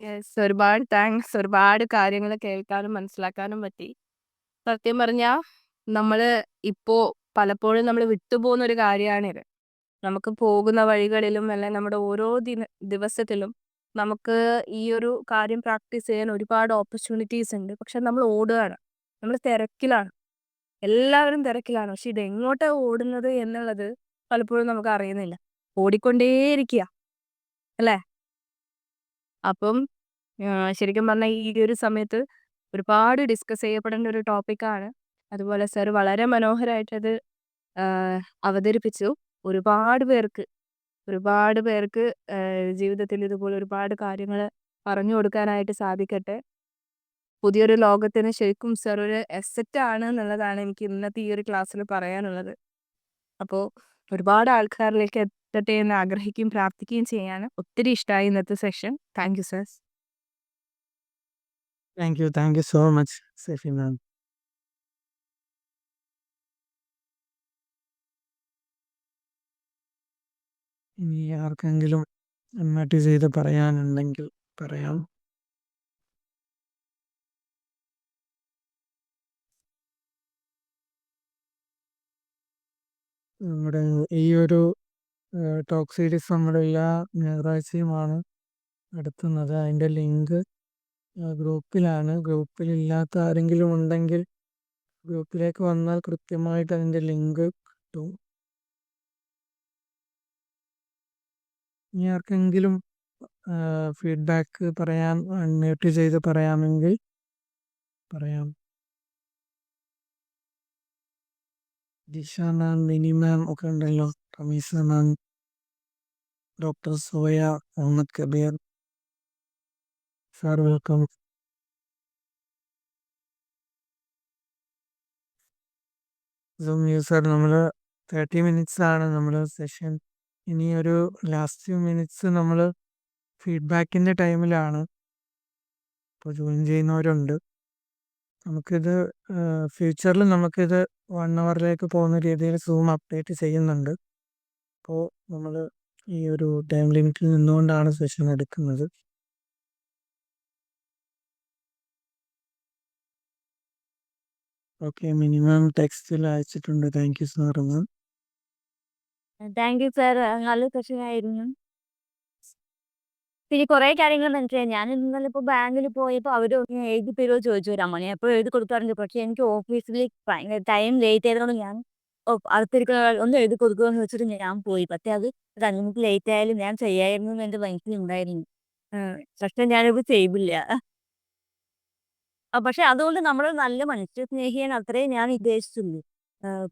യെസ് ഒരുപാട് താങ്ക്സ് ഒരുപാട് കാര്യങ്ങൾ കേൾക്കാനും മനസ്സിലാക്കാനും പറ്റി. സത്യം പറഞ്ഞാൽ നമ്മൾ ഇപ്പോ പലപ്പോഴും നമ്മൾ വിട്ടുപോകുന്ന ഒരു കാര്യമാണിത്. നമുക്ക് പോകുന്ന വഴികളിലും അല്ലെ നമ്മുടെ ഓരോ ദിന ദിവസത്തിലും നമുക്ക് ഈ ഒരു കാര്യം പ്രാക്ടീസ് ചെയ്യാൻ ഒരുപാട് ഓപ്പർച്യൂണിറ്റീസ് ഉണ്ട്. പക്ഷെ നമ്മൾ ഓടുകയാണ്. നമ്മൾ തിരക്കിലാണ്. എല്ലാവരും തിരക്കിലാണ്. പക്ഷെ ഇത് എങ്ങോട്ടാണ് ഓടുന്നത് എന്നുള്ളത് പലപ്പോഴും നമുക്ക് അറിയുന്നില്ല. ഓടിക്കൊണ്ടേയിരിക്കുക അല്ലേ? അപ്പം ശരിക്കും പറഞ്ഞാൽ ഈ ഒരു സമയത്ത് ഒരുപാട് ഡിസ്കസ് ചെയ്യപ്പെടേണ്ട ഒരു ടോപ്പിക്കാണ്. അതുപോലെ സർ വളരെ മനോഹരമായിട്ടത് അവതരിപ്പിച്ചു. ഒരുപാട് പേർക്ക് ഒരുപാട് പേർക്ക് ജീവിതത്തിൽ ഇതുപോലെ ഒരുപാട് കാര്യങ്ങൾ പറഞ്ഞു കൊടുക്കാനായിട്ട് സാധിക്കട്ടെ. പുതിയൊരു ലോകത്തിന് ശരിക്കും സർ ഒരു എസെറ്റ് ആണ് എന്നുള്ളതാണ് എനിക്ക് ഇന്നത്തെ ഈ ഒരു ക്ലാസ്സിൽ പറയാനുള്ളത്. അപ്പോൾ ഒരുപാട് ആൾക്കാരിലേക്ക് എത്തട്ടെ എന്ന് ആഗ്രഹിക്കുകയും പ്രാർത്ഥിക്കുകയും ചെയ്യാണ്. ഒത്തിരി ഇഷ്ടമായി ഇന്നത്തെ session thank you sir thank you thank you so much Safi ma'am ഇനി ആർക്കെങ്കിലും അൺമ്യൂട്ട് ചെയ്ത് പറയാനുണ്ടെങ്കിൽ പറയാം. നമ്മുടെ ഈ ഒരു ടോക്ക് സീരീസ് നമ്മുടെ എല്ലാ ഞായറാഴ്ചയുമാണ് നടത്തുന്നത്. അതിന്റെ ലിങ്ക് ഗ്രൂപ്പിലാണ്. ഗ്രൂപ്പിൽ ഇല്ലാത്ത ആരെങ്കിലും ഉണ്ടെങ്കിൽ ഗ്രൂപ്പിലേക്ക് വന്നാൽ കൃത്യമായിട്ട് അതിന്റെ ലിങ്ക് കിട്ടും. ഇനി ആർക്കെങ്കിലും ഫീഡ്ബാക്ക് പറയാൻ അൺമ്യൂട്ട് ചെയ്ത് പറയാമെങ്കിൽ പറയാം. ദിശ മാം, മിനി മാം ഒക്കെ ഉണ്ടല്ലോ. Rameesa ma'am, doctor Soya, Muhammad Kabir. Sir welcome. So user നമ്മൾ തേർട്ടി മിനിറ്റ്സ് ആണ് നമ്മൾ സെഷൻ. ഇനി ഒരു ലാസ്റ്റ് മിനിറ്റ്സ് നമ്മൾ ഫീഡ്ബാക്കിന്റെ ടൈമിലാണ്. ഇപ്പോൾ ജോയിൻ ചെയ്യുന്നവരുണ്ട്. നമുക്കിത് ഫ്യൂച്ചറിൽ നമുക്കിത് വൺ അവറിലേക്ക് പോകുന്ന രീതിയിൽ സൂം അപ്ഡേറ്റ് ചെയ്യുന്നുണ്ട്. അപ്പോൾ നമ്മൾ ഈ ഒരു ടൈം ലിമിറ്റിൽ നിന്നുകൊണ്ടാണ് സെഷൻ എടുക്കുന്നത്. ഓക്കെ. മിനിമം ടെക്സ്റ്റിൽ അയച്ചിട്ടുണ്ട്. താങ്ക് യു സാർ എന്ന്. താങ്ക് യു സർ നല്ല സെഷൻ ആയിരുന്നു പിന്നെ കുറേ കാര്യങ്ങൾ മനസ്സിലായി. ഞാൻ ഇന്നലെ ഇപ്പോൾ ബാങ്കിൽ പോയപ്പോൾ അവർ എഴുതി തരുമോ ചോദിച്ചു ഒരു അമ്മ. ഞാൻ എപ്പോഴും എഴുതി കൊടുക്കാറുണ്ട്. പക്ഷേ എനിക്ക് ഓഫീസിൽ ഭയങ്കര ടൈം ലേറ്റ് ആയതുകൊണ്ട് ഞാൻ അടുത്തിരിക്കുന്ന ഒന്ന് എഴുതി കൊടുക്കുമെന്ന് വെച്ചിട്ട് ഞാൻ പോയി. പക്ഷേ അത് 5 മിനിറ്റ് ലേറ്റ് ആയാലും ഞാൻ ചെയ്യായിരുന്നു എന്ന് എന്റെ മനസ്സിലുണ്ടായിരുന്നു. ആഹ്, പക്ഷേ ഞാനിത് ചെയ്തില്ല. പക്ഷേ അതുകൊണ്ട് നമ്മൾ നല്ല മനുഷ്യ സ്നേഹിയാണ് അത്രേ ഞാൻ ഉദ്ദേശിച്ചുള്ളൂ.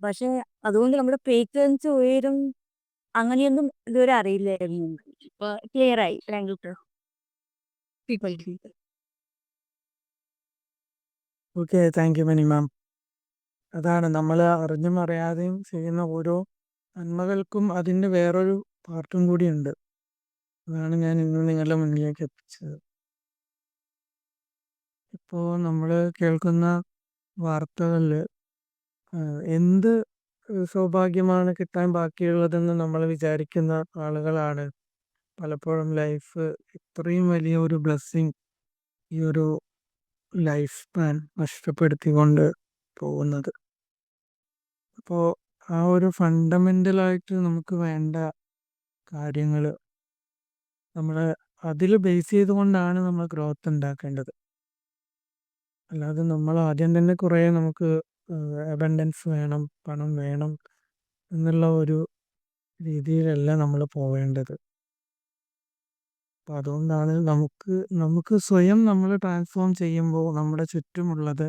പക്ഷേ അതുകൊണ്ട് നമ്മുടെ പേറ്റൻസ് ഉയരും അങ്ങനെയൊന്നും ഇതുവരെ അറിയില്ലായിരുന്നു. ഇപ്പൊ ക്ലിയർ ആയി. Thank you sir. Okay. Thank you Mani ma'am. അതാണ് നമ്മൾ അറിഞ്ഞും അറിയാതെയും ചെയ്യുന്ന ഓരോ നന്മകൾക്കും അതിന്റെ വേറൊരു പാർട്ടും കൂടിയുണ്ട്. അതാണ് ഞാൻ ഇന്ന് നിങ്ങളുടെ മുന്നിലേക്ക് എത്തിച്ചത്. ഇപ്പോൾ നമ്മൾ കേൾക്കുന്ന വാർത്തകളിൽ ആഹ്, എന്ത് സൗഭാഗ്യമാണ് കിട്ടാൻ ബാക്കിയുള്ളതെന്ന് നമ്മൾ വിചാരിക്കുന്ന ആളുകളാണ് പലപ്പോഴും ലൈഫ് ഇത്രയും വലിയ ഒരു ബ്ലെസ്സിങ് ഈ ഒരു ലൈഫ് സ്പാൻ നഷ്ടപ്പെടുത്തിക്കൊണ്ട് പോകുന്നത്. അപ്പോൾ ആ ഒരു ഫണ്ടമെന്റലായിട്ട് നമുക്ക് വേണ്ട കാര്യങ്ങൾ നമ്മൾ അതിൽ ബേസ് ചെയ്തുകൊണ്ടാണ് നമ്മൾ ഗ്രോത്ത് ഉണ്ടാക്കേണ്ടത്. അല്ലാതെ നമ്മൾ ആദ്യം തന്നെ കുറേ നമുക്ക് അബണ്ടൻസ് വേണം, പണം വേണം എന്നുള്ള ഒരു രീതിയിലല്ല നമ്മൾ പോവേണ്ടത്. അപ്പം അതുകൊണ്ടാണ് നമുക്ക് നമുക്ക് സ്വയം നമ്മൾ ട്രാൻസ്ഫോം ചെയ്യുമ്പോൾ നമ്മുടെ ചുറ്റുമുള്ളത്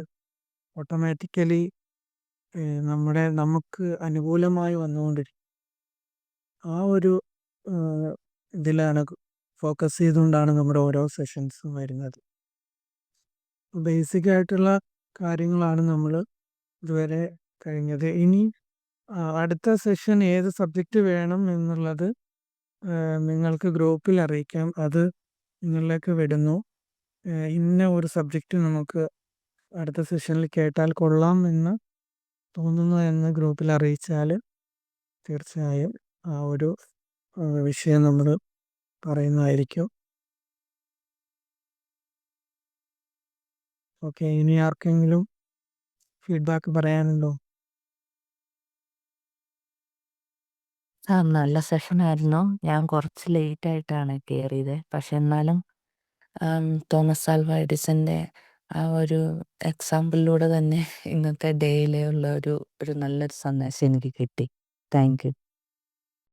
ഓട്ടോമാറ്റിക്കലി നമ്മുടെ നമുക്ക് അനുകൂലമായി വന്നുകൊണ്ടിരിക്കും. ആ ഒരു ഇതിലാണ് ഫോക്കസ് ചെയ്തുകൊണ്ടാണ് നമ്മുടെ ഓരോ സെഷൻസും വരുന്നത്. ബേസിക് ആയിട്ടുള്ള കാര്യങ്ങളാണ് നമ്മൾ ഇതുവരെ കഴിഞ്ഞത്. ഇനി അടുത്ത സെഷൻ ഏത് സബ്ജക്റ്റ് വേണം എന്നുള്ളത് നിങ്ങൾക്ക് ഗ്രൂപ്പിൽ അറിയിക്കാം. അത് നിങ്ങളിലേക്ക് വിടുന്നു. ഇന്ന ഒരു സബ്ജക്റ്റ് നമുക്ക് അടുത്ത സെഷനിൽ കേട്ടാൽ കൊള്ളാം എന്ന് തോന്നുന്നു എന്ന് ഗ്രൂപ്പിൽ അറിയിച്ചാൽ തീർച്ചയായും ആ ഒരു വിഷയം നമ്മൾ പറയുന്നതായിരിക്കും. ഓക്കെ. ഇനി ആർക്കെങ്കിലും ഫീഡ്ബാക്ക് പറയാനുണ്ടോ? ആ നല്ല സെഷനായിരുന്നു. ഞാൻ കുറച്ച് ലേറ്റ് ആയിട്ടാണ് കേറിയത്. പക്ഷെ എന്നാലും തോമസ് ആൽവ എഡിസന്റെ ആ ഒരു എക്സാമ്പിളിലൂടെ തന്നെ ഇന്നത്തെ ഡേയിലുള്ള ഒരു ഒരു നല്ലൊരു സന്ദേശം എനിക്ക് കിട്ടി. Thank you.